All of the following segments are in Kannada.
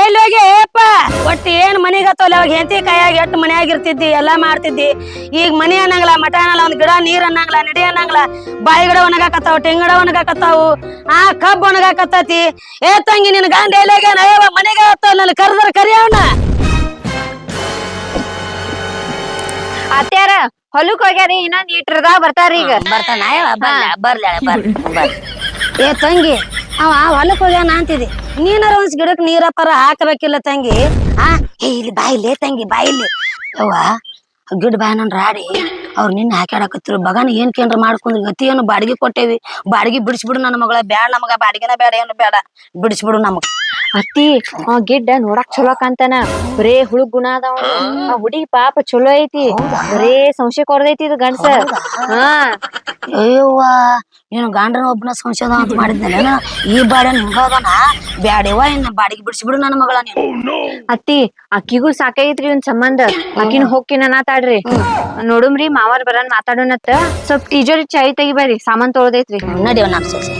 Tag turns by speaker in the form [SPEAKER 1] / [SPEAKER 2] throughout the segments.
[SPEAKER 1] ಎಲ್ಲಿ ಹೋಗಿ? ಏಪ್ಪ ಒಟ್ಟು ಏನ್ ಮನೆಗೆ ಹತ್ತೋಲ್ಲ ಅವಾಗ ಹೆಂಡತಿ ಕೈಯಾಗಿ ಎಟ್ಟು ಮನ್ಯಾಗ ಇರ್ತಿದ್ದಿ ಎಲ್ಲಾ ಮಾಡ್ತಿದ್ದಿ. ಈಗ ಮನಿ ಅನ್ನಂಗಿಲ್ಲ ಮಠ ಅನ್ನಲ್ಲ ಒಂದ್ ಗಿಡ ನೀರ್ ಅನ್ನಂಗಿಲ್ಲ ನಡಿ ಅನ್ನಂಗಿಲ್ಲ ಬಾಯಿ ಗಿಡ ಒಣಗಾಕತ್ತಾವ ತೆಂಗಿಡ ಒಣಗಾಕತ್ತಾವು. ಆ ಕಬ್ಬು ಒಣಗಾಕತ್ತತಿ. ಏ ತಂಗಿ ನಿನ್ ಗಂಡ ಎಲ್ಲಿಗೆ ಅಯ್ಯವ ಮನೆಗೆ ಹತ್ತ ನನ್ನ ಕರ್ದ್ರ ಕರಿ ಅವನ
[SPEAKER 2] ಅತ್ಯಾರ ಹೊಲಕ್ ಹೋಗ್ಯಾರಿ ಇನ್ನೊಂದ್ ಈಟ್ರದಾಗ ಬರ್ತಾರ ಈಗ
[SPEAKER 1] ಬರ್ತಾನ. ಬರ್ಲಿ ಬರ್ಲಿ. ಏ ತಂಗಿ ಅವ ಹೊಲಕ್ ಹೋಗ್ಯಾನ ಅಂತಿದಿ ನೀನಾರ ಒಂದ್ ಗಿಡಕ್ ನೀರ ಪರ ಹಾಕಬೇಕಿಲ್ಲ ತಂಗಿ. ಆ, ಏ, ಇಲ್ಲಿ ಬಾಯಿಲೆ ತಂಗಿ ಬಾಯಿಲಿ ಯವ್ವ ಗಿಡ ಬ್ಯಾನನ್ ರಾಡಿ ಅವ್ರ ನಿನ್ನ ಹಾಕ್ಯಾಡಕತ್ತಿರು. ಬಗಾನ ಏನ್ ಕೇಂದ್ರ ಮಾಡ್ಕೊಂಡ್ರಿ? ಗತಿ ಏನು ಬಾಡಿಗೆ ಕೊಟ್ಟೇವಿ. ಬಾಡಿಗೆ ಬಿಡಿಸ್ಬಿಡು ನನ್ನ ಮಗಳ. ಬ್ಯಾಡ ನಮಗ ಬಾಡಿಗೆನ ಬೇಡ ಏನು ಬೇಡ ಬಿಡಿಸ್ಬಿಡು ನಮಗ್.
[SPEAKER 2] ಅತ್ತಿ ಆ ಗಿಡ್ಡ ನೋಡಕ್ ಚಲೋ ಕಾಂತಾನ ಬರೇ ಹುಳುಗ್ ಗುಣ ಅದಾವ. ಆ ಹುಡುಗಿ ಪಾಪ ಚಲೋ ಐತಿ. ಬರೇ ಸಂಶಯ ಕೊರದೈತಿ ಇದು ಗಂಡ್ಸ. ಹಾ.
[SPEAKER 1] ಅಯ್ಯವ್ವ ನೀನು ಗಂಡನ ಒಬ್ಬನ ಸಂಶಯದ ಅಂತ ಮಾಡಿದ್ನಲ್ಲ ಈ ಬಾಡ ಹಿಂಗದನ ಬ್ಯಾಡವ್ವ ಇನ್ನ ಬಾಡಿಗೆ ಬಿಡಿಸ್ಬಿಡು ನನ್ನ ಮಗಳ ನೀನು.
[SPEAKER 2] ಅತ್ತಿ ಅಕ್ಕಿಗೂ ಸಾಕೈತ್ರಿ ಒಂದ್ ಸಂಬಂಧ. ಅಕ್ಕಿನ ಹೋಗ್ಕಿನ ನಾತಾಡ್ರಿ ನೋಡುಮ್ರಿ ಮಾವರ್ ಬರನ್ ಮಾತಾಡೋಣತ್ತ. ಸ್ವಲ್ಪ ಟೀಜರ್ ಚಾಯ್ ತೆಗಿಬೇರಿ ಸಾಮಾನ್ ತೊಳ್ದೈತ್ರಿ.
[SPEAKER 1] ನಡಿಯೋ ನಾನು ಸೊಸೆ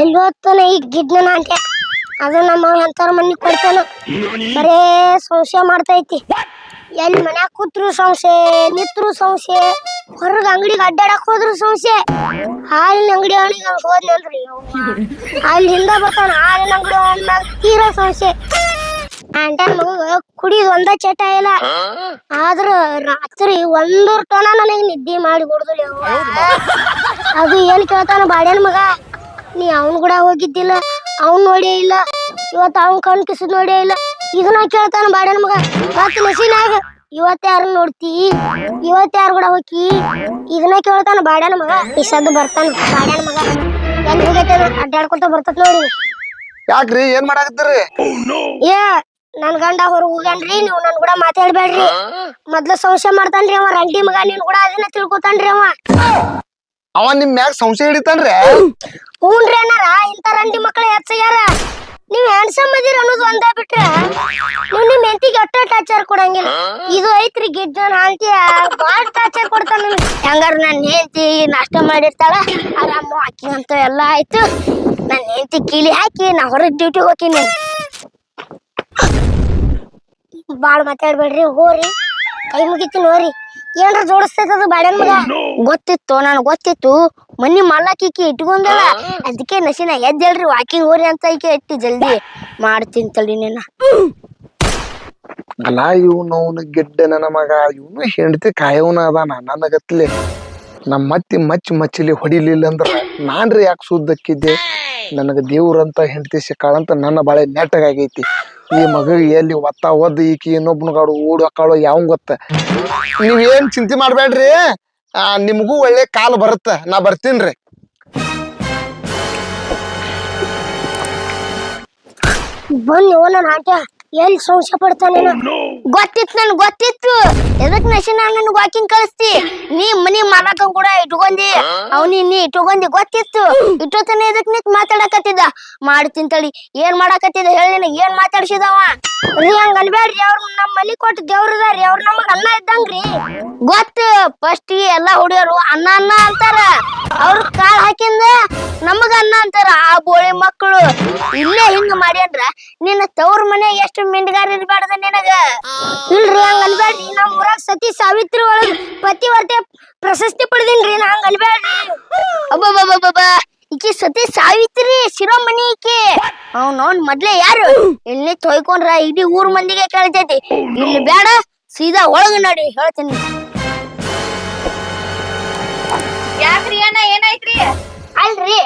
[SPEAKER 3] ಎಲ್ಲಿ ಈ ಗಿಡ್ನ ಅಂತೆ ಅದು ನಮ್ಮ ಎಂತಾರ ಮನೆ ಕೊಡ್ತಾನ. ಬರೇ ಸಂಶಯ ಮಾಡ್ತೈತಿ. ಎಲ್ಲಿ ಮನ್ಯಾಗ ಕೂತ್ರು ಸಂಶಯ ನಿತ್ರು ಸಂಶಯ ಹೊರಗ ಅಂಗಡಿಗೆ ಅಡ್ಡಾಡಕ್ ಹೋದ್ರು ಸಂಶಯ. ಹಾಲಿನ ಹೋದ್ನಂದ್ರಿ ಅಲ್ಲಿ ಹಿಂದ ಬರ್ತಾನ ಹಾಲಿನ ಅಂಗಡಿ ಅವನ ತೀರಾ ಸಮಸ್ಯೆ. ಆಂಟನ್ ಮಗ ಒಂದ ಚಟ ಇಲ್ಲ. ಆದ್ರ ರಾತ್ರಿ ಒಂದೂರ್ ಟನ ನನಗೆ ನಿದ್ದೆ ಮಾಡಿ ಕೊಡುದಿಲ್ಲ ಅದು ಏನ್ ಕೇಳ್ತಾನ ಬಾಡ್ಯಾನ ಮಗ, ನೀ ಅವನ್ ಕೂಡ ಹೋಗಿದ್ದಿಲ್ಲ, ಅವ್ನ್ ನೋಡೇ ಇಲ್ಲ ಇವತ್ತು ಅವನ್ ಕಣ್ ಕಿಸಿದ್ ನೋಡೇ ಇಲ್ಲ. ಇದನ್ನ ಕೇಳ್ತಾನ ಬಾಡ್ಯಾನ ಮಗ ಮತ್ ನಸಿನಾಗ ಇವತ್ ಯಾರು ನೋಡ್ತಿ? ಇವತ್ ಯಾರು ಕೂಡ ಹೋಗಿ ಇದನ್ನ ಕೇಳ್ತಾನ ಬಾಡ್ಯಾನ ಮಗ. ಈ ಸದ್ದು ಬರ್ತಾನ ಬಾಡ್ಯಾನ ಮಗ. ಎಲ್ಲಿ ಹೋಗೈತೆ ಅಡ್ಡಾಡ್ಕೊತ ಬರ್ತತ್ ನೋಡಿ.
[SPEAKER 4] ಯಾಕ್ರಿ? ಏನ್ ಮಾಡಾಕತ್ತೀರಿ?
[SPEAKER 3] ಏ ನನ್ ಗಂಡ ಹೊರಗ್ ಹೋಗ್ಯಾನ್ರಿ ನೀವು ನನ್ ಕೂಡ ಮಾತಾಡ್ಬೇಡ್ರಿ ಮೊದ್ಲ ಸಂಶಯ ಮಾಡ್ತಾನ್ರಿ ಅವ ರಂಟಿ ಮಗ ನೀನ್ ಕೂಡ ಅದನ್ನ ತಿಳ್ಕೊತಾನ್ರಿ ಅವ.
[SPEAKER 4] ಅವ ನಿಮ್ ಮ್ಯಾಗ ಸಂಶಯ ಹಿಡಿತಾನ್ರಿ?
[SPEAKER 3] ಹ್ಞೂನ್ರಿ ಅಣ್ಣಾರ ಇಂಥ ರಂಡಿ ಮಕ್ಳು ಹೆಚ್ಚಾಗ್ಯಾರ. ನೀವ್ ಹ್ಯಾಂಡ್ಸಮ್ ಅದೀರ ಅನ್ನೋದು ಒಂದ ಬಿಟ್ರೆ ನೀವ್ ನಿಮ್ ಹೆಂಡತಿಗೆ ಅಟ್ಟ ಟಾರ್ಚರ್ ಕೊಡಂಗಿಲ್ಲ. ಇದು ಐತ್ರಿ ಗಿಡ್ಡ ಹಾಂತಿ ಬಾಳ ಟಾರ್ಚರ್ ಕೊಡ್ತಾನ. ಹೆಂಗಾರ ನನ್ನ ಹೆಂಡತಿ ನಾಷ್ಟ ಮಾಡಿರ್ತಾಳ, ಆರಾಮ ಹಾಕಿ ಅಂತ ಎಲ್ಲ ಆಯ್ತು. ನನ್ನ ಹೆಂಡತಿ ಕೀಲಿ ಹಾಕಿ, ನಾ ಹೊರಗ್ ಡ್ಯೂಟಿ ಹೋಗ್ತೀನಿ ಬಾಳ ಮಾತಾಡ್ಬೇಡ್ರಿ, ಹೋರಿ. ಕೈ ಮುಗಿತೀನಿ ನೋರಿ ಏನ್ರ ಜೋಡಿಸ್ತೈತದ ಬಾಡ್ಯಾನ್ ಮಗ ಗೊತ್ತಿತ್ತು ನನ್ ಗೊತ್ತಿತ್ತು. ಮನಿ ಮಾಲಾಕಿಕಿ ಇಟ್ಕೊಂಡಲ್ಲ ಅದಕ್ಕೆ ನಸಿನ ಎದ್ದೇಳ್ರಿ ವಾಕಿಂಗ್ ಹೋರಿ ಅಂತ ಐಕೆ ಇಟ್ಟಿ ಜಲ್ದಿ ಮಾಡ್ತೀನಿ ತಡಿ ನಿನ್ನ.
[SPEAKER 4] ಅಲ್ಲ ಇವ್ನು ಅವನು ಗೆಡ್ಡೆ ನನ್ನ ಮಗ. ಇವನು ಹೆಂಡತಿ ಕಾಯವನ ಅದಾನ ನನಗತ್ಲೆ ನಮ್ಮ ಮತ್ತಿ ಮಚ್ಚಿ ಮಚ್ಚಲಿ ಹೊಡಿಲಿಲ್ಲ ಅಂದ್ರ ನಾನ್ರಿ ಯಾಕೆ ಸುದ್ದಕ್ಕಿದ್ದೆ? ನನಗ ದೇವ್ರಂತ ಹೆಂಡತಿ ಸಿಕ್ಕಾಳಂತ ನನ್ನ ಬಾಳೆ ನೆಟ್ಟಗಾಗೈತಿ. ಈ ಮಗ ಎಲ್ಲಿ ಒತ್ತ ಒದ್ದು ಈಕಿ ಇನ್ನೊಬ್ಬನ ಗಾಡು ಓಡ್ ಹಾಕಾಳು ಯಾವ ಗೊತ್ತ? ನೀವೇನ್ ಚಿಂತೆ ಮಾಡ್ಬೇಡ್ರಿ ಆ, ನಿಮಗೂ ಒಳ್ಳೆ ಕಾಲ ಬರುತ್ತ. ನಾ ಬರ್ತೀನ್ರಿ.
[SPEAKER 3] ಬನ್ನಿ ನನ್ನ ಆಟ. ಎಲ್ಲಿ ಸಂಶಯ ಪಡ್ತಾನೆ ಗೊತ್ತಿತ್ತು ನನ್ ಗೊತ್ತಿತ್ತು. ಎದಕ್ ನಶಿನ ನನ್ ವಾಕಿಂಗ್ ಕಳಿಸ್ತಿ? ನೀ ಮನಿ ಮಾಡಕ ಕೂಡ ಇಟ್ಕೊಂಡಿ. ಅವ್ನಿ ನೀ ಇಟ್ಕೊಂಡಿ ಗೊತ್ತಿತ್ತು. ಇಟ್ಟೋತನ ಎದಕ್ ನಿಂತ್ ಮಾತಾಡಕತ್ತಿದ್ದ? ಮಾಡ್ತೀನಿ ತಳಿ ಏನ್ ಮಾಡಕತ್ತಿದ್ದ ಹೇಳಿ ನನಗೆ ಏನ್ ಮಾತಾಡ್ಸಿದವ? ನೀ ಹಂಗ ಅನ್ಬೇಡ್ರಿ ಅವ್ರ ನಮ್ ಮನಿ ಕೊಟ್ಟು ದೇವ್ರದಾರಿ ಅವ್ರ ನಮಗ್ ಅನ್ನ ಇದ್ದಂಗ್ರಿ ಗೊತ್ತು ಫಸ್ಟ್ ಎಲ್ಲಾ ಹುಡುಗರು ಅನ್ನ ಅನ್ನ ಅಂತಾರ. ಅವ್ರ ಕಾಳ್ ಹಾಕಿಂದ ನಮಗ ಅನ್ನ ಅಂತಾರ. ಆ ಬೋಳಿ ಮಕ್ಕಳು ಇಲ್ಲೇ ಹಿಂಗ ಮಾಡ್ಯಾನ್ರ ನಿನ್ನ ತವ್ರ ಮನೆ ಎಷ್ಟು ಮಿಂಡ್ಗಾರ ಇರ್ಬಾರ್ದ ನಿನಗ? ಇಲ್ರಿ ಹಂಗ ಅನ್ಬೇಡ್ರಿ ನಮ್ ಊರಾಗ ಸತಿ ಸಾವಿತ್ರಿ ಒಳಗ ಪತಿವರ್ತೆ ಪ್ರಶಸ್ತಿ ಪಡೆದಿನ್ರಿ ನಾ ಹಂಗ ಅನ್ಬೇಡ್ರಿ ಅಬ್ಬಬ್ಬಬ್ಬಬ್ಬ. ಈಕಿ ಸತಿ ಸಾವಿತ್ರಿ ಶಿರೋಮಣಿ ಈಕಿ. ಅವ್ನ ಅವ್ನ್ ಮೊದ್ಲೇ ಯಾರು? ಇಲ್ಲಿ ತೊಯ್ಕೊಂಡ್ರ ಇಡೀ ಊರ್ ಮಂದಿಗೆ ಕೇಳ್ತೈತಿ. ಇಲ್ಲಿ ಬೇಡ ಸೀದಾ ಒಳಗ ನೋಡಿ ಹೇಳ್ತೀನಿ.
[SPEAKER 2] ಯಾಕ್ರಿ ಅಣ್ಣ ಏನಾಯ್ತ್ರಿ?
[SPEAKER 3] ಅಲ್ರಿ.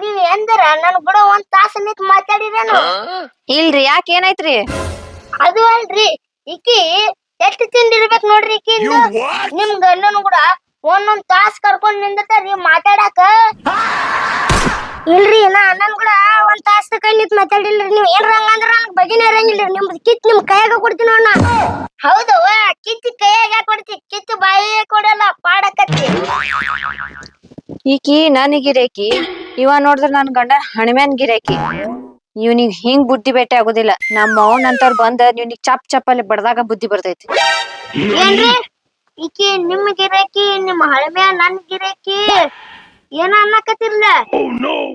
[SPEAKER 3] ನೀವ್ ಎಂದರ ನನ್ ಕೂಡ ಒಂದ್ ತಾಸ ನಿಂತ್ ಮಾತಾಡಿರೇನು
[SPEAKER 2] ಇಲ್ರಿ ಯಾಕೆ ಏನಾಯ್ತ್ರಿ?
[SPEAKER 3] ಅದು ಅಲ್ರಿ ಇಕಿ ಎಷ್ಟು ತಿಂದಿರ್ಬೇಕ್ ನೋಡ್ರಿ ಇಕಿ ನಿಮ್ ಗಂಡನು ಕೂಡ ಒಂದೊಂದ್ ತಾಸ್ ಕರ್ಕೊಂಡ್ ನಿಂದಿರ್ತಾರಿ ಮಾತಾಡಕ. ಇಲ್ರಿ ನಾ ಅಣ್ಣನ್ ಕೂಡ ಒಂದ್ ತಾಸ್ ಕೈ ನಿಂತ್ ಮಾತಾಡಿಲ್ರಿ. ನೀವ್ ಏನ್ರ ಹಂಗಂದ್ರ ಬಗಿನ ಬಗೆನೇ ಇರಂಗಿಲ್ರಿ. ನಿಮ್ದು ಕಿತ್ ನಿಮ್ ಕೈಯಾಗ ಕೊಡ್ತೀನಿ ಅಣ್ಣ ಹೌದು ಕಿತ್ ಕೈಯಾಗ ಯಾಕ್ ಕೊಡ್ತಿ? ಕಿತ್ ಬಾಯಿ ಕೊಡಲ್ಲ ಪಾಡಕತ್ತಿ.
[SPEAKER 2] ಈಕಿ ನನ್ ಗಿರೇಕಿ ಇವ ನೋಡಿದ್ರ ನನ್ ಗಂಡ ಹಣಮ್ಯಾನ್ ಗಿರಾಕಿ. ಇವ್ನಿಗ್ ಹಿಂಗ್ ಬುದ್ಧಿ ಭೇಟಿ ಆಗುದಿಲ್ಲ. ನಮ್ಮ ಅವ್ನ ಅಂತವ್ರ ಬಂದ ಇವ್ನಿಗ್ ಚಪ್ ಚಪ್ಪಲ್ಲಿ ಬಡದಾಗ ಬುದ್ಧಿ ಬರ್ತೈತಿ.
[SPEAKER 3] ಏನ್ರಿ? ಈಕಿ ನಿಮ್ ಗಿರಾಕಿ ನಿಮ್ ಹಳಮ್ಯ ನನ್ ಗಿರಾಕಿ. ಏನ ಅನ್ನಕತ್ತಿರ್ಲ?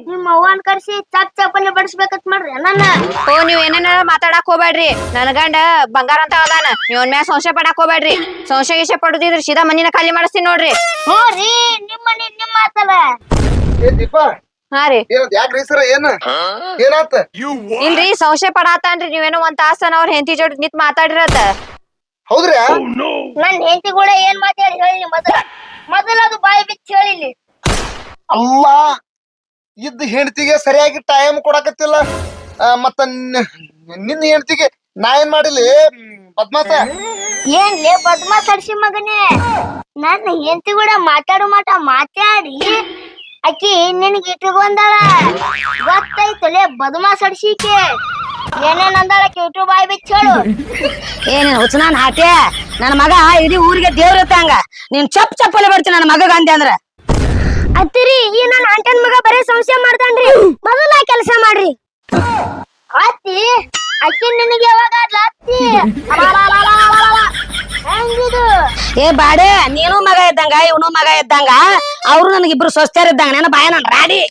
[SPEAKER 3] ನಿಮ್ ಅವ್ವನ್ ಕರ್ಸಿ ಚಪ್ ಚಪ್ಪಲ್ಲಿ ಬಡಿಸ್ಬೇಕತ್ ಮಾಡ್ರಿ ಏನನ್ನ
[SPEAKER 2] ಓ ನೀವ್ ಏನೇನ ಮಾತಾಡಕ್ ಹೋಗ್ಬೇಡ್ರಿ. ನನ್ ಗಂಡ ಬಂಗಾರ ಅಂತ ಅದಾನ. ನೀವ್ ಅವ್ನ್ ಮ್ಯಾಗ ಸಂಶಯ ಪಡಕ್ ಹೋಗ್ಬೇಡ್ರಿ. ಸಂಶಯ ಗಿಶಯ ಪಡುದಿದ್ರ ಸೀದಾ ಮನಿನ ಖಾಲಿ ಮಾಡಿಸ್ತೀನಿ ನೋಡ್ರಿ.
[SPEAKER 3] ಹ್ಞೂ ರೀ ನಿಮ್ಮ ಮನೆ ನಿಮ್ಮ ಮಾತಲ್ಲ.
[SPEAKER 4] ಏ ದೀಪ.
[SPEAKER 2] ಹಾ ರೀ.
[SPEAKER 4] ಏನಂತ ಯಾಕ್ರಿ ಸರ ಏನ? ಏನಾತ?
[SPEAKER 2] ಇಲ್ರಿ ಸಂಶಯ ಪಡಾತಾನ್ರಿ ನೀವೇನೋ ಒಂದ್ ತಾಸನ ಅವ್ರ ಹೆಂಡತಿ ಜೋಡಿ ನಿಂತ್ ಮಾತಾಡಿರತ್ತ
[SPEAKER 4] ಹೌದ್ರಿ
[SPEAKER 3] ನನ್ ಹೆಂಡತಿ ಕೂಡ ಏನ್ ಮಾತಾಡಿ ಹೇಳಿ ಮೊದಲ ಮೊದಲ ಅದು ಬಾಯಿ ಬಿಚ್ಚಿ ಹೇಳಿಲಿ
[SPEAKER 4] ಅಲ್ಲ ಇದ್ದ ಹೆಂಡತಿಗೆ ಸರಿಯಾಗಿ ಟೈಮ್ ಕೊಡಕತ್ತಿಲ್ಲ. ಆ, ಮತ್ತ ನ- ನಿನ್ನ ಹೆಂಡತಿಗೆ ನಾ ಏನ್ ಮಾಡಿಲಿ ಪದ್ಮಾಸ?
[SPEAKER 3] ಏನ್ ಲೇ ಪದ್ಮಾ ಸರ್ಸಿ ಮಗನೇ. ನನ್ನ ಹೆಂಡತಿ ಕೂಡ ಮಾತಾಡು ಮಾಟ ಮಾತಾಡಿ. ಅಕ್ಕಿ ನಿನಗೆ ಇಟ್ಟಿಗೆ ಬಂದಾಳ ಗೊತ್ತೈತಲೆ ಬದುಮಾ ಏನೇನ್ ಅಂದಾಳಕ್ಕೆ ಇಟ್ಟು ಬಾಯಿ ಬಿಚ್ಚೇಳು
[SPEAKER 1] ಏನ್ ಹುಚ್ಚನಾನ್ ಹಾಕೆ? ನನ್ನ ಮಗ ಇಡೀ ಊರಿಗೆ ದೇವ್ರ ಹಂಗ. ನೀನ್ ಚಪ್ ಚಪ್ಪಲಿ ಬರ್ತೀನಿ ನನ್ನ ಮಗ ಅಂದೆ ಅಂದ್ರ.
[SPEAKER 3] ಅತ್ತಿರಿ ಈ ನನ್ನ ಅಂಟನ್ ಮಗ ಬರೇ ಸಂಶಯ ಮಾಡ್ತಾನ್ರಿ. ಮೊದಲ ಕೆಲಸ ಮಾಡ್ರಿ. ಅತ್ತಿ ಅಕ್ಕಿ ನಿನಗೆ ಯಾವಾಗ ಅತ್ತಿ. ಹೆಂಗಿದು?
[SPEAKER 1] ಏ ಬಾಡೆ ನೀನು ಮಗ ಇದ್ದಂಗ ಇವನು ಮಗ ಇದ್ದಂಗ. ಅವ್ರು ನನಗಿಬ್ರು ಸ್ವಸ್ಥರ ಇದ್ದಂಗ ನನ್ನ ಬಾಯ ನನ್ ರಾಡಿ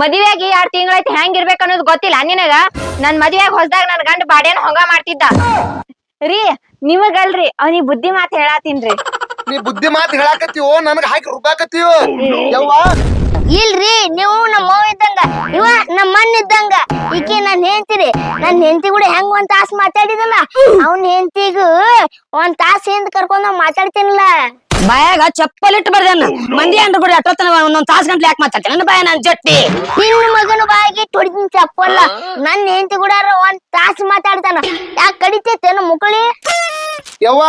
[SPEAKER 2] ಮದ್ವೆಯಾಗಿ ಎರಡ್ ತಿಂಗಳಾಯ್ತು ಹೆಂಗಿರ್ಬೇಕು ಅನ್ನೋದು ಗೊತ್ತಿಲ್ಲ ನಿನಗ? ನನ್ ಮದ್ವೆಯಾಗ ಹೊಸದಾಗ ನನ್ ಗಂಡ ಬಾಡೇನ ಹೊಂಗ ಮಾಡ್ತಿದ್ದ. ರೀ ನಿಮಗಲ್ರಿ ಅವ್ನಿಗ್ ಬುದ್ಧಿ ಮಾತ್ ಹೇಳಾತೀನ್ರಿ.
[SPEAKER 4] ನೀ ಬುದ್ಧಿ ಮಾತು ಹೇಳಾಕತ್ತೀವೋ ನನಗ ಹಾಕಿ ರುಬ್ಬಾಕತ್ತೀವೋ ಯವ್ವ?
[SPEAKER 3] ಇಲ್ರಿ ನೀವು ನಮ್ಮ ಅವ್ವ ಇದ್ದಂಗ. ಇವ ನಮ್ಮ ಇದ್ದಂಗ. ಈಕೆ ನನ್ ಹೆಂಡ್ತಿರಿ. ನನ್ ಹೆಂಡತಿ ಕೂಡ ಹೆಂಗ್ ಒಂದ್ ತಾಸ್ ಮಾತಾಡಿದಲ್ಲ ಅವ್ನ ಹೆಂಡತಿಗೂ ಒಂದ್ ತಾಸ್ ಹಿಂದ್ ಕರ್ಕೊಂಡ್ ಮಾತಾಡ್ತೀನಿಲ್ಲ.
[SPEAKER 1] ಬಾಯಾಗ ಚಪ್ಪಲಿಟ್ಟು ಬರ್ದೇನ ಮಂದಿ ಅಂದ್ರ ಕೂಡ ಅಟ್ಟೊತ್ತನ ಒಂದೊಂದ್ ತಾಸ್ ಗಂಟ್ಲೆ ಯಾಕೆ ಮಾತಾಡ್ತೀನಿ ನನ್ನ ಬಾಯ ನನ್ ಜಟ್ಟಿ.
[SPEAKER 3] ನಿನ್ನ ಮಗನ ಬಾಯಿಗೆ ತೊಡಿದಿನ ಚಪ್ಪಲ್ಲ ನನ್ ಹೆಂಡತಿ ಕೂಡ ಒಂದ್ ತಾಸ್ ಮಾತಾಡ್ತಾನ. ಯಾಕೆ ಕಡಿತೈತೇನು ಮುಕಳಿ?
[SPEAKER 4] ಯವ್ವ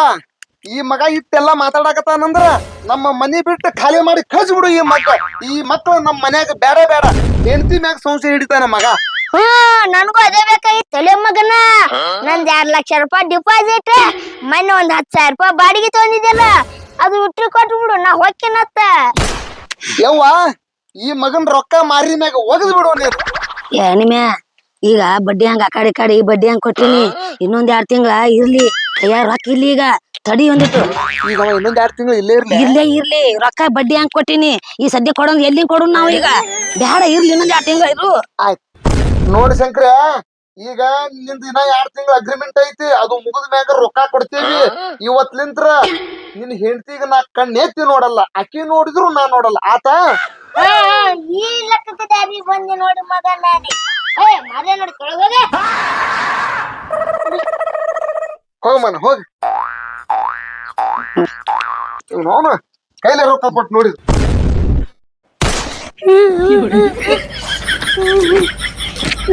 [SPEAKER 4] ಈ ಮಗ ಇಟ್ಟೆಲ್ಲಾ ಮಾತಾಡಕತ್ತಾನಂದ್ರ ನಮ್ಮ ಮನಿ ಬಿಟ್ಟು ಖಾಲಿ ಮಾಡಿ ಕಳ್ಸಿ ಬಿಡು ಈ ಮಕ್ಕ ಈ ಮಕ್ಕಳು ನಮ್ಮ ಮನ್ಯಾಗ ಬೇಡ ಬೇಡ ಹೆಂಡತಿ ಮ್ಯಾಗ ಸಂಶಯ ಹಿಡಿತಾನ ಮಗ.
[SPEAKER 3] ಹಾ ನನಗೂ ಅದೇ ಬೇಕಾಗಿತ್ತು ತಲೆ ಮಗನ. ನಂದ್ ಎರಡ್ ಲಕ್ಷ ರೂಪಾಯಿ ಡಿಪಾಸಿಟ್ ಮೊನ್ನೆ ಒಂದ್ ಹತ್ತು ಸಾವಿರ ರೂಪಾಯಿ ಬಾಡಿಗೆ ತಗೊಂಡಿದ್ದಲ್ಲ. ಅದು ಬಿಟ್ಟು ಕೊಟ್ಟು ಬಿಡು ನಾ ಹೊಕ್ಕಿನತ್ತ?
[SPEAKER 4] ಯವ್ವ ಈ ಮಗನ್ ರೊಕ್ಕ ಮಾರಿ ಮ್ಯಾಗ ಒಗದ್ ಬಿಡು
[SPEAKER 1] ಏ ಈಗ ಬಡ್ಡಿ ಹಂಗ ಆ ಕಡೆ ಈ ಕಡೆ ಈ ಬಡ್ಡಿ ಹಂಗ ಕೊಟ್ಟಿನಿ ಇನ್ನೊಂದ್ ಎರಡ್ ತಿಂಗಳ ಇರ್ಲಿ ಕೈಯಾಗ ರೊಕ್ಕ ಇರ್ಲಿ ಈಗ ತಡಿ ಒಂದಿಟ್ಟು.
[SPEAKER 4] ಈಗ ಅವ ಇನ್ನೊಂದ್ ಎರಡ್ ತಿಂಗಳು ಇಲ್ಲೇ ಇರ್ಲಿ.
[SPEAKER 1] ಇಲ್ಲೇ ಇರ್ಲಿ ರೊಕ್ಕ ಬಡ್ಡಿ ಹಂಗ ಕೊಟ್ಟಿನಿ ಈ ಸದ್ಯ ಕೊಡೋದ್ ಎಲ್ಲಿ ಕೊಡೋಣ ನಾವು ಈಗ ಬ್ಯಾಡ ಇರ್ಲಿ ಇನ್ನೊಂದ್ ಎರಡ್ ತಿಂಗಳ ಇರು.
[SPEAKER 4] ಆಯ್ತು. ನೋಡಿ ಶಂಕರ ಈಗ ನಿಂದ ಇನ್ನ ಎರಡ್ ತಿಂಗಳ ಅಗ್ರಿಮೆಂಟ್ ಐತಿ ಅದು ಮುಗಿದ ಮ್ಯಾಗ ರೊಕ್ಕ ಕೊಡ್ತೀವಿ. ಇವತ್ಲಿಂತ್ರ ನಿನ್ ಹೆಂಡತಿಗ ನಾ ಕಣ್ಣೆತ್ತಿ ನೋಡಲ್ಲ ಅಕ್ಕಿ ನೋಡಿದ್ರು ನಾ ನೋಡಲ್ಲ. ಆತ?
[SPEAKER 3] ಈ ಲೆಕ್ಕದ ದಾರಿ ಬಂದೆ ನೋಡಿ ಮಗ ನಾನೇ. ಏ ಮರೆ ನೋಡಿ ಕೆಳಗೋಗೆ
[SPEAKER 4] ಹೋಗ್. ಮನ ಹೋಗ್. ನೋನು ಕೈಲೇ ರೊಕ್ಕ ಕೊಟ್ಟು ನೋಡಿ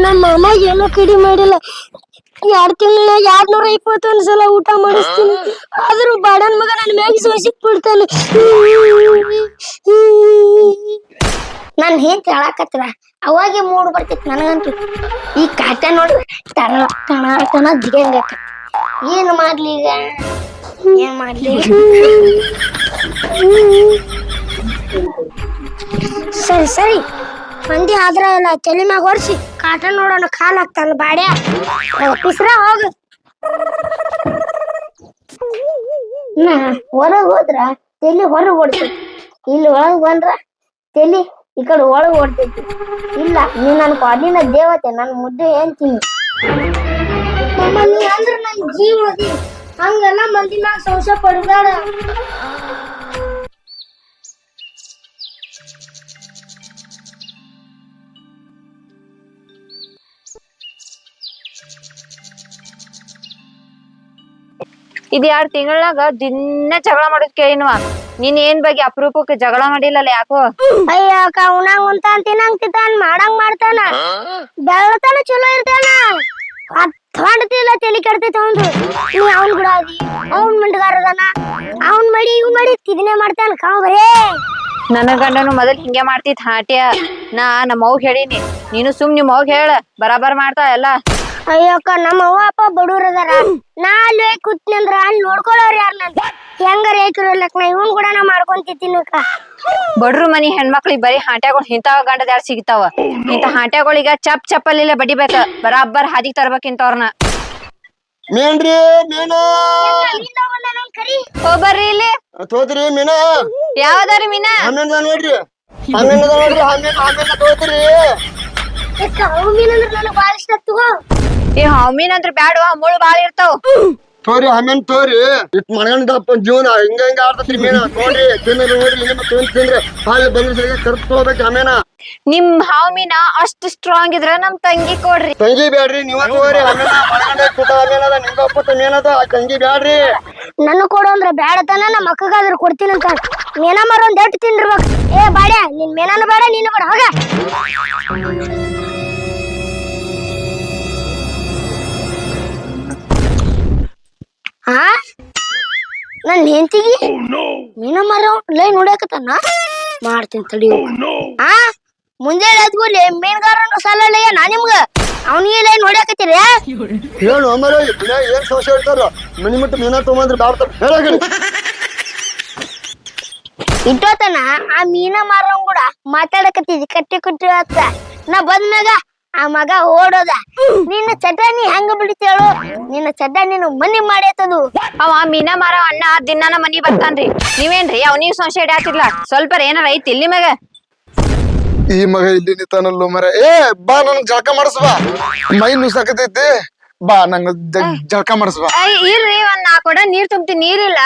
[SPEAKER 3] ನಮ್ಮ ಮಾಮಾಗ ಏನೋ ಕಡಿಮೆ ಮಾಡಿಲ್ಲ. ಎರಡ್ ತಿಂಗಳ ಎರಡ್ ನೂರ ಇಪ್ಪತ್ತೊಂದ್ ಸಲ ಊಟ ಮಾಡಿಸ್ತೀನಿ. ಆದ್ರೂ ಬಾಡನ್ ಮಗ ನನ್ನ ಮ್ಯಾಗ ಸೋಸಿಕ್ ಬಿಡ್ತಾನೆ. ನನ್ ಹೆಂತ ಕೇಳಾಕತ್ರ ಅವಾಗೆ ಮೂಡ್ ಬರ್ತೈತಿ ನನಗಂತೂ. ಈ ಕಾಟ ನೋಡ್ರಿ ಟಣ ಟಣ ಟಣ ದಿಗಂಗ ಏನ್ ಮಾಡ್ಲಿ ಈಗ? ಏನ್ ಮಾಡ್ಲಿ? ಸರಿ ಸರಿ. ಮಂದಿ ಆದ್ರ ಎಲ್ಲ ತಲೆ ಮ್ಯಾಗ ಹೊರ್ಸಿ ಕಾಟನ್ ನೋಡೋಣ ಕಾಲ್ ಹಾಕ್ತಾನ ಬಾಡ್ಯ. ಪಿಸ್ರ ಹೋಗ. ಹೊರಗ್ ಹೋದ್ರ ತಲಿ ಹೊರಗ್ ಓಡ್ತೈತಿ ಇಲ್ಲಿ ಒಳಗ್ ಬಂದ್ರ ತಲಿ ಈ ಕಡೆ ಒಳಗ್ ಓಡ್ತೈತಿ ಇಲ್ಲ, ನೀ ನನ್ ಕಾಲಿನ ದೇವತೆ, ನನ್ ಮುದ್ದೆ ಏನ್ತೀನಿ ನೀ ಅಂದ್ರ ನನ್ ಜೀವ ಹಂಗೆಲ್ಲ ಮಂದಿ ಮ್ಯಾಗ ಸಂಶಯ ಪಡಬೇಡ
[SPEAKER 2] ಇದ್ ಎರಡ್ ತಿಂಗಳಾಗ ದಿನ ಜಗಳ ಮಾಡೋದ್ ಕೇಳಿನವ ನೀನ್ ಏನ್ ಬಗ್ಗೆ ಅಪರೂಪಕ್ಕೆ ಜಗಳ ಮಾಡಿಲ್ಲ ಯಾಕೋ?
[SPEAKER 3] ಅಯ್ಯ ಅಕ್ಕ ಉಣಂಗ್ ಉಂತ ತಿನ್ನಂಗ್ ತಿಂತಾನ ಮಾಡಂಗ್ ಮಾಡ್ತಾನ. ಬೆಳತನ ಚಲೋ ಇರ್ತಾನ. ಹೊಂಡ್ತಿಲ್ಲ ತಲಿ ಕೆಡ್ತೈತಿ ಅವ್ನು ನೀ ಅವ್ನ್ ಕೂಡ ಅದಿ ಅವ್ನ್ ಮಿಂಡ್ಗಾರದನ. ಅವ್ನ್ ಮಡಿ ಇವ್ನ್ ಮಡಿ ತಿದ್ನೆ ಮಾಡ್ತಾನ ಕಾವ್ ಬರೇ.
[SPEAKER 2] ನನ್ನ ಗಂಡನು ಮೊದಲ್ ಹಿಂಗೆ ಮಾಡ್ತಿತ್ ಹಾಟ್ಯ. ನಾ ನಮ್ಮ ಅವ್ಗ ಹೇಳಿನಿ. ನೀನು ಸುಮ್ ನಿಮ್ ಅವ್ಗ ಹೇಳ. ಬರಾಬರ್ ಮಾಡ್ತಾ ಎಲ್ಲ.
[SPEAKER 3] ಅಯ್ಯಕ್ಕ ನಮ್ಮ ಅವ್ವ ಅಪ್ಪ ಬಡವ್ರ ಅದಾರ. ನಾ ಅಲ್ಲಿ ಹೋಗಿ ಕೂತ್ನಿ ಅಂದ್ರ ಅಲ್ಲಿ ನೋಡ್ಕೊಳ್ಳೋರ್ ಯಾರ್ ನನ್ ಹೆಂಗಾರ ಏಕಿರೋಲ್ಲಕ್ ನಾ ಇವನ್ ಕೂಡ ನಾ ಮಾಡ್ಕೊಂತಿದ್ದೀನಿ ಅಕ್ಕ.
[SPEAKER 2] ಬಡ್ರು ಮನಿ ಹೆಣ್ಮಕ್ಳಿಗೆ ಬರೀ ಹಾಟ್ಯಾಗಳು ಇಂತಾವ ಗಂಡದ ಯಾರು ಸಿಗ್ತಾವ? ಇಂತ ಹಾಟ್ಯಾಗಳಿಗ ಚಪ್ ಚಪ್ಪಲಿಲ್ಲ ಬಡಿಬೇಕ. ಬರಾಬರ್ ಹಾದಿಗ್ ತರ್ಬೇಕಿಂತವ್ರನ್ನ
[SPEAKER 4] ಮೇನ್ರಿ ಮೀನ.
[SPEAKER 3] ಕರಿ?
[SPEAKER 2] ಓ ಬರ್ರಿ ಇಲ್ಲಿ.
[SPEAKER 4] ತೋತ್ರಿ ಮೀನ.
[SPEAKER 2] ಯಾವ್ದಾರಿ ಮೀನಾ?
[SPEAKER 4] ಆಮೇಲೆ ನೋಡ್ರಿ.
[SPEAKER 5] ನೋಡ್ರಿ
[SPEAKER 3] ಅವು ನನಗೆ ಭಾಳ ಇಷ್ಟ ತಗೋ.
[SPEAKER 2] ಏ ಹಾವಿನ ಅಂದ್ರ ಬ್ಯಾಡವಾ? ಮುಳ್ಳು ಬಾಳ ಇರ್ತಾವ.
[SPEAKER 5] ತೋರಿ ಹಮೀನ್ ತೋರಿ. ಇಟ್ ಮನಗಂಡಪ್ಪ ಜೀವನ. ಹಿಂಗ ಹಿಂಗ ಆಡ್ತತ್ರಿ ಮೀನ. ನೋಡ್ರಿ ತಿನ್ನ ನೋಡ್ರಿ ನಿಮ್ಮ ತಿನ್ ತಿಂದ್ರೆ ಹಾಲು ಬಂದ್ರೆ ಸರಿ ಕರ್ತ್ ತಗೋಬೇಕು ಹಮ್ಮಿನ.
[SPEAKER 2] ನಿಮ್ ಹಾವಿನ ಅಷ್ಟ್ ಸ್ಟ್ರಾಂಗ್ ಇದ್ರ ನಮ್ ತಂಗಿ ಕೊಡ್ರಿ.
[SPEAKER 5] ತಂಗಿ ಬ್ಯಾಡ್ರಿ ನೀವ ತೋರಿ ಹಮ್ಮಿನ ಮನಗಂಡ ಕುಟ ಹಮ್ಮಿನ ಅದ ನಿಮ್ಗೆ ಒಪ್ಪತ್ತ ಮೀನದ ಆ ತಂಗಿ ಬ್ಯಾಡ್ರಿ.
[SPEAKER 3] ನನ್ನ ಕೊಡು ಅಂದ್ರೆ ಬ್ಯಾಡ ತಾನ ನಮ್ಮ ಅಕ್ಕಗಾದ್ರು ಕೊಡ್ತೀನಿ ಅಂತ. ಮೇನ ಮರ ಒಂದ್ ಎಟ್ಟು ತಿಂದಿರ್ಬೇಕು? ಏ ಬಾಡ್ಯ ನಿನ್ ಮೇನಾನು ಬೇಡ ನೀನು ಬೇಡ ಹೋಗ. ಹಾ ನನ್ ಹೆಂಡತಿಗೆ? ಮೀನ ಮರ ಲೈ ನೋಡಕತ್ತಾನ ಮಾಡ್ತೀನಿ ತಡಿ. ಆ? ಮುಂಜಾನೆ ಎದ್ಗುಲಿ ಸಾಲ ಸಾಲಲ್ಲ ನಾ ನಿಮ್ಗ? ಅವನಿಗೆ ಲೈ ನೋಡಕತ್ತೀರಿ
[SPEAKER 5] ಹೇಳು ಆಮೇಲೆ ಏನ್ ಸಮಸ್ಯೆ ಹೇಳ್ತಾರ? ಮನಿ ಮುಟ್ಟು ಮೀನ ತಗೊಂಡ್ರೆ ಬಾರ್ತಾರ ಹೇಳಿ
[SPEAKER 3] ಇಟ್ಟೋತನ ಆ ಮೀನ ಮಾರೋನ್ ಕೂಡ ಮಾತಾಡಕತ್ತಿದ್ದಿ ಕಟ್ಟಿ ಕುಟ್ಟಿ ಹತ್ತ ನಾ ಬಂದ್ಮ್ಯಾಗ ಆ ಮಗ ಓಡೋದ. ನಿನ್ನ ಚಟಾಣಿ ಹೆಂಗ ಬಿಡಿತೇಳು ನಿನ್ನ ಚಟಾಣಿನ ಮನಿ ಮಾಡೇತದು
[SPEAKER 2] ಅವ ಮೀನ ಮಾರ ಅಣ್ಣ ದಿನಾನ ಮನಿ ಬರ್ತಾನ್ರಿ. ನೀವೇನ್ರಿ? ಅವನಿಗೆ ಸಂಶಯ ಹಿಡ್ಯಾತಿರ್ಲ ಸ್ವಲ್ಪ ಏನಾರ ಐತಿ ಇಲ್ಲಿ ಮಗ?
[SPEAKER 4] ಈ ಮಗ ಇಲ್ಲಿ ನಿಂತಾನಲ್ಲೋ ಮರ. ಏ ಬಾ ನನ್ ಜಳಕ ಮಾಡಿಸ್ ಬಾ ಮೈ ನುಸಾಕತೈತಿ. ಬಾ ನಂಗ ಜಳಕ ಮಾಡಿಸ್ ಬಾ.
[SPEAKER 2] ಐ, ಇರ್ರಿ ಒಂದ್ ನಾ ಕೊಡ ನೀರ್ ತುಂಬ್ತೀನಿ ನೀರಿಲ್ಲ.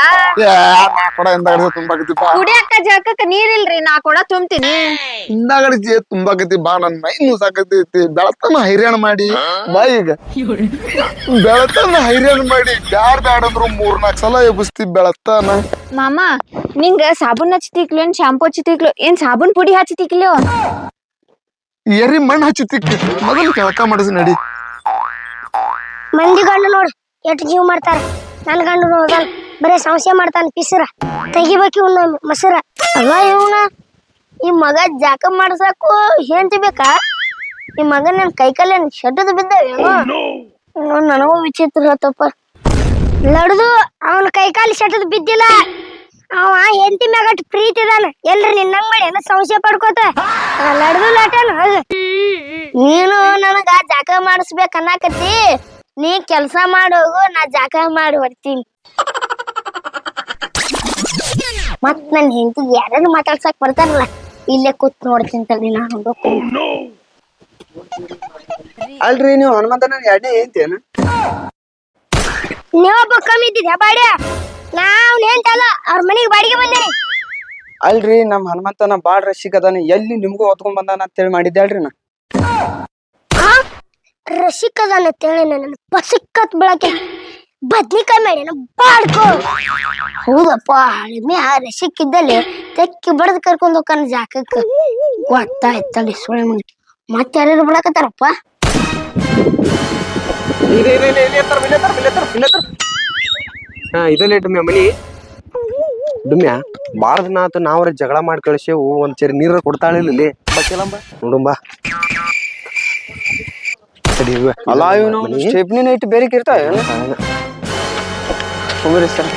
[SPEAKER 4] ಕೂಡ ಹಿಂದಾಗಡೆ ತುಂಬಾಕತಿ ಬಾ.
[SPEAKER 2] ಕುಡಿಯಕ್ಕ ಜಳಕಕ್ಕ ನೀರಿಲ್ರಿ ನಾ ಕೊಡ ತುಂಬ್ತೀನಿ.
[SPEAKER 4] ಹಿಂದಾಗಡೆ ತುಂಬಾಕತಿ ಬಾ ನನ್ ಮೈ ನುಸಾಕತೈತಿ ಬೆಳತನ ಹೈರಾಣ ಮಾಡಿ ಬಾ ಈಗ. ಬೆಳತನ ಹೈರಾಣ ಮಾಡಿ ಬ್ಯಾಡ್ ಬ್ಯಾಡ್ ಅಂದ್ರು ಮೂರ್ ನಾಲ್ಕ್ ಸಲ ಎಬ್ಬಿಸ್ತಿ ಬೆಳತನ.
[SPEAKER 2] ಮಾಮ ನಿಂಗ ಸಾಬೂನ್ ಹಚ್ಚಿತಿಕ್ಲು ಏನ್ ಶಾಂಪೂ ಹಚ್ಚಿತಿಕ್ಲು ಏನ್ ಸಾಬೂನ್ ಪುಡಿ ಹಚ್ಚಿತಿಕ್ಲು
[SPEAKER 4] ಎರಿ ಮಣ್ಣು ಹಚ್ಚಿ ತಿಕ್ಕಿ ಮೊದಲು ಕೆಳಕ ಮಾಡಿಸ್ ನಡಿ.
[SPEAKER 3] ಮಂದಿ ಗಂಡು ನೋಡು ಎಷ್ಟು ಜೀವ ಮಾಡ್ತಾರ. ನನ್ ಗಂಡು ನೋಡಲ್ ಬರೀ ಸಂಶಯ ಮಾಡ್ತಾನ ಪಿಸರ. ತೆಗಿಬೇಕು ಇವ್ನ ಮಸರ. ಅಲ್ಲ ಇವನ ಈ ಮಗ ಜಾಕ ಮಾಡ್ಸಾಕು ಹೆಂಡತಿ ಬೇಕಾ? ಈ ಮಗ ನನ್ ಕೈಕಲ್ಲ ಶೆಟ್ಟದ ಬಿದ್ದಾವೇನೋ ಇನ್ನೊಂದ್ ನನಗೂ ವಿಚಿತ್ರ ಹೊತ್ತಪ್ಪ ಲಡ್ದು ಅವನ ಕೈಕಾಲು ಶೆಟ್ಟದ ಬಿದ್ದಿಲ್ಲ. ಅವ ಹೆಂಡತಿ ಮ್ಯಾಗ ಪ್ರೀತಿ ಇದಾನ. ಎಲ್ರಿ ನಿನ್ನಂಗ್ ಮಾಡಿ ಏನೋ ಸಂಶಯ ಪಡ್ಕೋತ. ಲಡ್ದು ಲಾಟನ್ ನೀನು ನನಗ ಜಾಕ ಮಾಡಿಸ್ಬೇಕ ಅನ್ನಕತ್ತಿ. ನೀ ಕೆಲ್ಸ ಮಾಡೋಗು ನಾ ಜಾಕ ಮಾಡಿ ಬರ್ತೀನಿ ಮತ್ ನನ್ ಹೆಂಡತಿ ಯಾರು ಮಾತಾಡ್ಸಕ್ ಬರ್ತಾರಲ್ಲ ಇಲ್ಲೇ ಕೂತ್ ನೋಡ್ತೀನಿ ತಡಿ ನಾನು
[SPEAKER 5] ಅಲ್ರಿ ನೀವು ಹನುಮಂತನ ಎರಡನೇ ಏಂತೇನ
[SPEAKER 3] ನೀವೊಬ್ಬ ಕಮ್ಮಿ ಇದ್ದಿದ್ಯಾ ಬಾಡಿ ನಾವ್ ಹೆಂಟಲ್ಲ ಅವ್ರ ಮನೆಗೆ ಬಾಡಿಗೆ ಬಂದೇನಿ.
[SPEAKER 6] ಅಲ್ರಿ ನಮ್ ಹನುಮಂತನ ಬಾಳ್ ರಶ್ ಅದಾನ ಎಲ್ಲಿ ನಿಮ್ಗೂ ಹೊತ್ಕೊಂಡ್ ಬಂದಾನ ಅಂತೇಳಿ ಮಾಡಿದ್ದೆ ಅಲ್ರಿ ನಾ?
[SPEAKER 3] ರಸಿಕದಾನ ಅಂತೇಳಿ ನನ್ನ ಪಸಿಕ್ಕತ್ ಬೆಳಕೆ ಬದ್ನಿಕಾಯಿ ಮಾಡಿ ನಾನು ಬಾಡ್ಕೋ ಹೌದಪ್ಪ ಹಳಿಮೆ ಆ ರಸಿಕ್ಕಿದ್ದಲ್ಲಿ ತೆಕ್ಕಿ ಬಡದ್ ಕರ್ಕೊಂಡ್ ಹೋಗ್ತಾನ ಜಾಕಕ್ಕ ಗೊತ್ತಾಯ್ತಲ್ಲಿ ಸುಳಿ ಮುಂದೆ ಮತ್ತೆ ಯಾರ್ಯಾರು ಬಿಡಕತ್ತಾರಪ್ಪ
[SPEAKER 6] ಹಾ, ಇದಲ್ಲೇ ಹಾ ಮನಿ ಡುಮ್ಯಾ ಬಾಳ ದಿನ ಆತು ನಾವ್ರ ಜಗಳ ಮಾಡಿ ಓ ಒಂದ್ ಚರಿ ನೀರ ಕೊಡ್ತಾಳಿಲ್ಲ ಇಲ್ಲಿ ನೋಡುಂಬ ತಡಿ ಇವ.
[SPEAKER 7] ಅಲ್ಲ ಇವನು
[SPEAKER 6] ಮನಿ?
[SPEAKER 7] ಸ್ಟೆಪ್ನಿ ನೈಟ್ ಬೇರೆ ಇರ್ತಾವ
[SPEAKER 6] ಹೋಗ್ರಿ ಸರ್.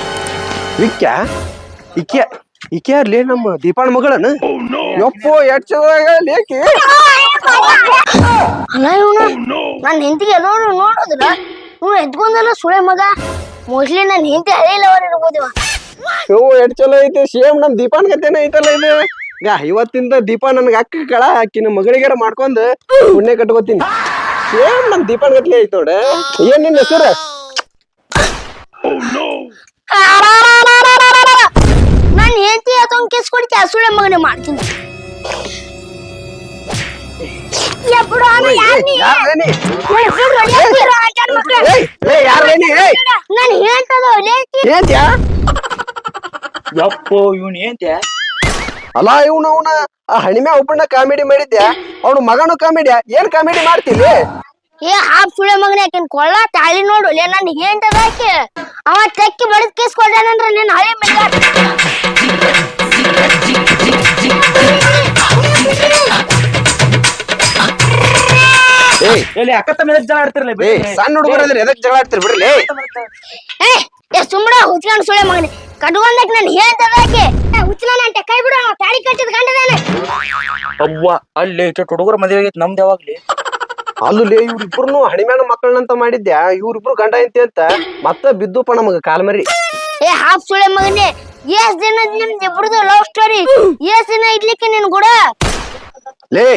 [SPEAKER 6] ವಿಕ್ಯ? ಇಕ್ಯ ಇಕ್ಯ ಲೇ ನಮ್ಮ ದೀಪಾಳ ಮಗಳನ ಯಪ್ಪೋ ಎಷ್ಟ್ ಚಂದಾಗ ಲೇಕಿ
[SPEAKER 3] ಅಲ್ಲ ಇವನು ನನ್ನ ಹೆಂಡತಿಗೆ ಎಲ್ಲರೂ ನೋಡೋದಿಲ್ಲ. ಇವ್ನು ಎದ್ಕೊಂಡಲ್ಲ ಸುಳೆ ಮಗ. ಮೋಸ್ಟ್ಲಿ ನನ್ನ ಹೆಂಡತಿ ಹಳೆಯಲ್ಲ ಅವ್ರು ಇರ್ಬೋದು ಇವ.
[SPEAKER 6] ಯೋ ಎಷ್ಟ್ ಚಲೋ ಐತೆ. ಸೇಮ್ ನಮ್ ದೀಪಾನ್ ಗತೆನ ಐತಲ್ಲ ಇದು. ಈಗ ಇವತ್ತಿಂದ ದೀಪ ನನಗೆ ಅಕ್ಕ ಕಳ ಆಕಿನ ಮಗಳಿಗಾರ ಮಾಡ್ಕೊಂಡು ಪುಣ್ಯ ಕಟ್ಕೋತೀನಿ. ಏನ್ ನಮ್ ದೀಪಾನ್ ಗಟ್ಲಿ ಐತ್ ನೋಡ? ಏನ್ ನಿನ್ ಹೆಸರು?
[SPEAKER 3] ನಾನು ಹೆಂಡತಿ ಕೇಸ್ ಕೊಡ್ತಿ ಹಸುಳೆ ಮಗನೆ ಮಾಡ್ತೀನಿ
[SPEAKER 6] ಅಲ್ಲ ಇವನ ಅವನ ಆ ಹಣಿಮೆ ಒಬ್ಬಣ್ಣ ಕಾಮಿಡಿ ಮಾಡಿದ್ಯಾ ಅವ್ನ ಮಗನು ಕಾಮಿಡಿಯಾ ಏನ್ ಕಾಮಿಡಿ ಮಾಡ್ತೀನಿ
[SPEAKER 3] ಏ ಹಾಪ್ ಸುಳೆ ಮಗನ ಆಕಿನ್ ಕೊಳ್ಳ ತಾಳಿ ನೋಡು. ಲೇ ಹೇಳ್ತದ ಆಕಿ. ಅವ ತೆಕ್ಕಿ ಬಡದ್ ಕೇಸ್ ಕೊಡ್ಯಾನಂದ್ರ ನಿನ್ನ ಹಳೆ
[SPEAKER 6] ಏಯ್
[SPEAKER 7] ಎಲ್ಲಿ ಅಕ್ಕ ತಮ್ಮ ಜಗಳ ಆಡ್ತಿರ್ಲಿ
[SPEAKER 6] ಏಯ್ ಸಣ್ಣ ಎದಕ್ ಜಗಳ ಆಡ್ತೀರಿ ಬಿಡ್ರಿ
[SPEAKER 3] ಏ ಏ ಸುಮ್ಮನೆ ಹುಚ್ಕೊಂಡ್ ಸುಳೆ ಮಗನೇ. ಕಟ್ಕೊಂಡಕ್ ನನ್ ಹುಚ್ಚನ ಕೈ ಬಿಡು ಅವ ತಾಳಿ ಕಟ್ಟಿದ ಗಂಡದಾನೆ.
[SPEAKER 7] ಅವ್ವ ಅಲ್ಲಿ ಇಟ್ಟು ಹುಡುಗರ ಮದುವೆ ಆಗೈತಿ ನಮ್ದು ಯಾವಾಗ್ಲಿ?
[SPEAKER 6] ಅಲ್ಲೇ ಇವ್ರಿಬ್ರು ಹಣಿಮ್ಯಾನ ಮಕ್ಕಳನ್ನಂತ ಮಾಡಿದ್ಯಾ? ಇವ್ರಿಬ್ರು ಗಂಡ ಐತಿ ಅಂತ? ಮತ್ತೆ ಬಿದ್ದುಪ್ಪ ನಮಗ ಕಾಲ್ಮರಿ
[SPEAKER 3] ಏ ಹಾಪ್ ಸುಳೆ ಮಗನೇ. ಎಷ್ಟ್ ದಿನ ನಿಮ್ದು ಲವ್ ಸ್ಟೋರಿ ಎಷ್ಟ್ ದಿನ ಇಡ್ಲಿಕ್ಕೆ ನಿನ್ ಕೂಡ
[SPEAKER 6] ಲೇ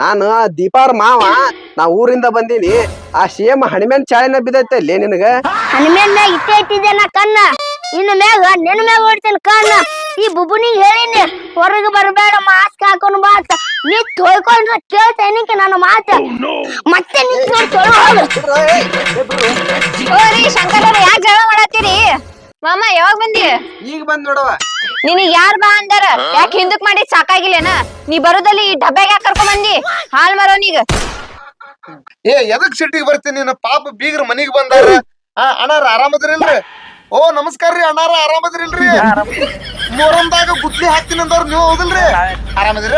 [SPEAKER 6] ನಾನು ಆ ದೀಪಾರ್ ಮಾವ ನಾ ಊರಿಂದ ಬಂದೀನಿ. ಆ ಸೇಮ್ ಹಣಿಮೆನ್ ಚಾಳಿನ ಬಿದ್ದೈತೆ ಅಲ್ಲಿ ನಿನಗ.
[SPEAKER 3] ಹನುಮೇನ್ ಮ್ಯಾಗ ಇಟ್ಟೆ ಇಟ್ಟಿದ್ದೆ ನಾ ಕಣ್ಣ? ಇನ್ನು ಮ್ಯಾಗ ನಿನ್ನ ಮ್ಯಾಗ ಹೊಡಿತೇನೆ ಕಣ್ಣ? ಈ ಬುಬುನಿಗೆ ಹೇಳಿನಿ ಹೊರಗೆ ಬರಬೇಡ ಮಾಸ್ಕ್ ಹಾಕೊಂಡು ಬಾ ಅಂತ. ನೀ ತೊಳ್ಕೊಂಡ್ರೆ ಕೇಳ್ತೇನಿಕ್ಕೆ ನನ್ನ ಮಾತ ಮತ್ತೆ ನೀ ತೊಳ್ಕೊಂಡು
[SPEAKER 2] ಓರಿ ಶಂಕರ ಯಾಕೆ ಜಗಳ ಮಾಡತ್ತೀರಿ? ಮಾಮ ಯಾವಾಗ ಬಂದಿ?
[SPEAKER 6] ಈಗ ಬಂದ್ ನೋಡವ
[SPEAKER 2] ನಿನಗ್ ಯಾರ್ ಬಾ ಅಂದಾರ? ಯಾಕೆ ಹಿಂದಕ್ ಮಾಡಿ ಸಾಕಾಗಿಲ್ಲೇನ? ನೀ ಬರೋದಲ್ಲಿ ಈ ಡಬ್ಬೆ ಯಾಕೆ ಕರ್ಕೊಂಡ್ ಬಂದಿ? ಹಾಲ್ ಮಾರೋನೀಗ
[SPEAKER 4] ಏ ಎದಕ್ ಸಿಟಿಗೆ ಬರ್ತೀನಿ ನೀನು? ಪಾಪ ಬೀಗ್ರ ಮನಿಗ್ ಬಂದಾರ. ಆ ಅಣ್ಣಾರ ಆರಾಮದ್ರಿಲ್ರಿ? ಓ ನಮಸ್ಕಾರ ರೀ ಅಣ್ಣಾರ ಆರಾಮದ್ರಿಲ್ರಿ? ಮೊರಂದಾಗ ಗುದ್ಲಿ ಹಾಕ್ತೀನಿ ಅಂದವ್ರು ನೀವು ಹೌದಿಲ್ರಿ? ಆರಾಮದಿರ?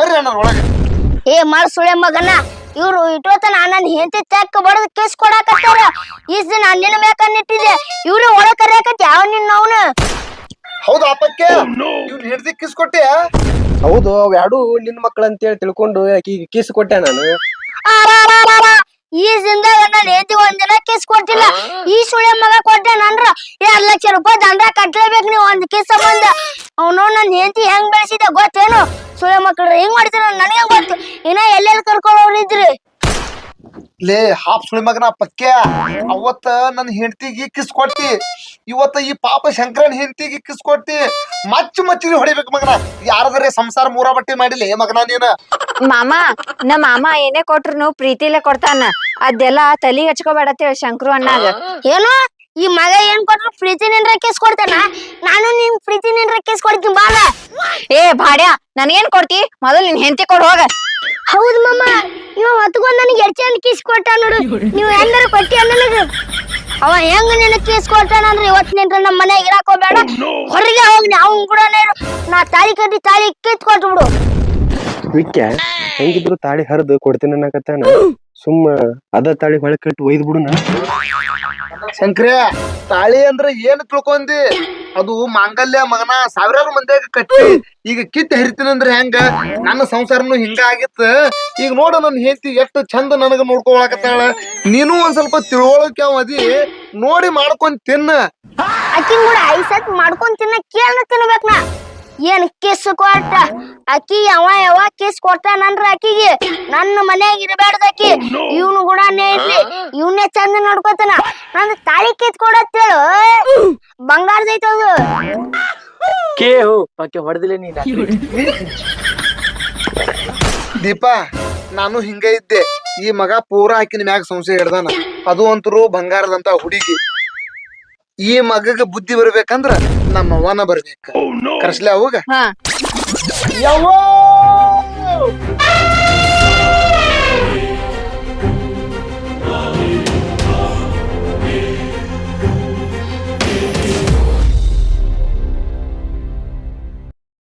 [SPEAKER 4] ಬರ್ರಿ ಅಣ್ಣಾರ ಒಳಗೆ.
[SPEAKER 3] ಏ ಮಾಡ್ ಸುಳೆ ಮಗನ. ಇವ್ರು ಇಟ್ಟೋತನ ನನ್ನ ಹೆಂಡತಿ ತೆಕ್ಕ ಬಡದ್ ಕೇಸ್ ಕೊಡಾಕತ್ತಾರ. ಇಸ್ ದಿನ ನಿನ್ನ ನಿಟ್ಟಿದೆ ಇವ್ರು ಒಳ ಕರಿಯಾಕತ್ತಿ ಯಾವ ನಿನ್ನ ಅವನು?
[SPEAKER 4] ಹೌದು ಅಪ್ಪಕ್ಕೆ. ಇವ್ನ ಹಿಡ್ದಿ ಕಿಸ್ ಕೊಟ್ಟೆ?
[SPEAKER 6] ಹೌದು ಅವ್ ಯಾಡು ನಿನ್ ಮಕ್ಳು ಅಂತೇಳಿ ತಿಳ್ಕೊಂಡು ಆಕಿ ಕಿಸ್ ಕೊಟ್ಟೆ ನಾನು.
[SPEAKER 3] ಈ ಜಿಂದಾಗ ನನ್ನ ಹೆಂಡತಿ ಒಂದಿನ ಕಿಸ್ ಕೊಟ್ಟಿಲ್ಲ. ಈ ಸುಳೆ ಮಗ ಕೊಟ್ಟೆ ನನ್ರ ಎರಡ್ ಲಕ್ಷ ರೂಪಾಯಿ ದಂಡ ಕಟ್ಲೇಬೇಕು ನೀವು ಒಂದ್ ಕಿಸ್ ಸಂಬಂಧ ಅವನು ನನ್ನ ಹೆಂಡತಿ ಹೆಂಗ್ ಬೆಳೆಸಿದೆ ಗೊತ್ತೇನು? ಸುಳೆ ಮಕ್ಕಳು ಹೆಂಗ್ ಮಾಡಿದ್ರ ನನಗೆ ಗೊತ್ತು? ಇನ್ನ ಎಲ್ಲೆಲ್ಲಿ ಕರ್ಕೊಳ್ಳೋರು ಇದ್ರಿ
[SPEAKER 4] ಲೇ ಹಾಪ್ ಸುಳಿ ಮಗನ ಪಕ್ಕೆ ಅವತ್ತ ನನ್ನ ಹೆಂಡತಿಗೆ ಕಿಸ್ ಕೊಟ್ಟಿ. ಇವತ್ತ ಈ ಪಾಪ ಶಂಕರನ್ ಹೆಂಡತಿಗೆ ಕಿಸ್ ಕೊಟ್ಟಿ. ಮಚ್ಚ ಮಚ್ಚಿಗೆ ಹೊಡಿಬೇಕು ಮಗನ. ಯಾರದರೆ ಸಂಸಾರ ಮೂರಾ ಬಟ್ಟಿ ಮಾಡಿಲ್ಲ ಮಗನ ನೀನ?
[SPEAKER 2] ಮಾಮ ನಮ್ಮ ಮಾಮ ಏನೇ ಕೊಟ್ರು ಪ್ರೀತಿಲೇ ಕೊಡ್ತಾನ. ಅದೆಲ್ಲ ತಲಿ ಹಚ್ಕೋಬೇಡತ್ತೇಳಿ ಶಂಕ್ರು ಅಣ್ಣಾಗ.
[SPEAKER 3] ಏನು? ಈ ಮಗ ಏನ್ ಕೊಟ್ರು ಪ್ರೀತಿ ನಿನ್ರ ಕೇಸ್ ಕೊಡ್ತಾನ? ನಾನು ನಿನ್ ಪ್ರೀತಿ ನಿನ್ರ ಕೇಸ್ ಕೊಡ್ತೀನಿ ಬಾಲ.
[SPEAKER 2] ಏ ಭಾಡ್ಯ ನನಗೇನ್ ಕೊಡ್ತಿ? ಮೊದಲು ನಿನ್ ಹೆಂಡತಿ ಕೊಡ್ ಹೋಗ.
[SPEAKER 3] ಹೌದು ಮಾಮ ಇವ ಹೊತ್ಕೊಂಡ್ ನನಗೆ ಎಡ್ ಕೇಸ್ ಕಿಸ್ ಕೊಟ್ಟ ನೋಡು. ನೀವು ಹೆಂಗಾರ ಕೊಟ್ಟಿ ಅನ್ನದು? ಅವ ಹೆಂಗ ನಿನ್ನ ಕಿಸ್ ಅಂದ್ರೆ ಇವತ್ತು ನಿಂತ್ರ ನಮ್ಮ ಮನೆಗೆ ಇರಾಕೋಬೇಡ ಹೋಗ್ಬೇಡ. ಹೊರಗೆ ಹೋಗಿ ಅವ್ನ್ ಕೂಡ ನಾ ತಾಳಿ ಕಟ್ಟಿ ತಾಳಿ ಬಿಡು
[SPEAKER 6] ವಿಕ್ಯ ಹೆಂಗಿದ್ರು ತಾಳಿ ಹರಿದು ಕೊಡ್ತೀನಿ ಅನ್ನಕತ್ತಾನ. ಸುಮ್ಮ ಅದ ತಾಳಿ ಹೊಳಕ್ ಕಟ್ಟಿ ಒಯ್ದು ಬಿಡುನ
[SPEAKER 4] ಶಂಕ್ರೇ ತಾಳಿ ಅಂದ್ರೆ ಏನ್ ತಿಳ್ಕೊಂಡಿ ಅದು ಮಾಂಗಲ್ಯ ಮಗನ ಸಾವಿರಾರು ಮಂದಿಯಾಗ ಕಟ್ಟಿ ಈಗ ಕಿತ್ ಹರಿತೀನಿ ಅಂದ್ರೆ ಹೆಂಗ? ನನ್ನ ಸಂಸಾರನು ಹಿಂಗ ಆಗಿತ್ತ. ಈಗ ನೋಡ ನನ್ನ ಹೆಂಡತಿ ಎಷ್ಟು ಚಂದ ನನಗ ನೋಡ್ಕೊಳಕತ್ತಾಳ. ನೀನು ಒಂದ್ ಸ್ವಲ್ಪ ತಿಳುವಳಿಕೆ ಅದಿ. ನೋಡಿ ಮಾಡ್ಕೊಂಡ್ ತಿನ್ನ.
[SPEAKER 3] ಅಕ್ಕಿನ ಕೂಡ ಐಸತ್ ಮಾಡ್ಕೊಂಡ್ ತಿನ್ನ ಕೇಳ ತಿನ್ಬೇಕ ನಾ. ಏನ್ ಕಿಸ್ ಕೊಟ್ಟ? ಅಕ್ಕಿ ಯಾವ ಯಾವ ಕಿಸ್ ಕೊಟ್ಟಾನಂದ್ರ ಅಕ್ಕಿಗೆ? ನನ್ನ ಮನ್ಯಾಗ ಇರಬೇಡ್ದ ಅಕ್ಕಿ. ಇವ್ನು ಕೂಡ ಇರ್ಲಿ. ಇವನೇ ಚಂದ ನೋಡ್ಕೊತಾನ. ನಂದು ತಾಳಿ ಕಿತ್ ಕೊಡತ್ತೇಳು ಬಂಗಾರದೈತದು
[SPEAKER 7] ಕೇ ಹೋ. ಪಕ್ಕೆ ಹೊಡೆದಿಲ್ಲ ನೀನ್
[SPEAKER 4] ದೀಪಾ ನಾನು ಹಿಂಗ ಇದ್ದೆ. ಈ ಮಗ ಪೂರಾ ಹಾಕಿನ ಮ್ಯಾಗ ಸಂಸೆ ಹಿಡ್ದಾನ ಅದು ಅಂತರೂ ಬಂಗಾರದಂತ ಹುಡುಗಿ. ಈ ಮಗಗ ಬುದ್ಧಿ ಬರ್ಬೇಕಂದ್ರ ನಮ್ಮ ಅವ್ವನ ಬರ್ಬೇಕು. Oh, ಕರ್ಸ್ಲೆ ಅವಾಗ ಯವ್ವ!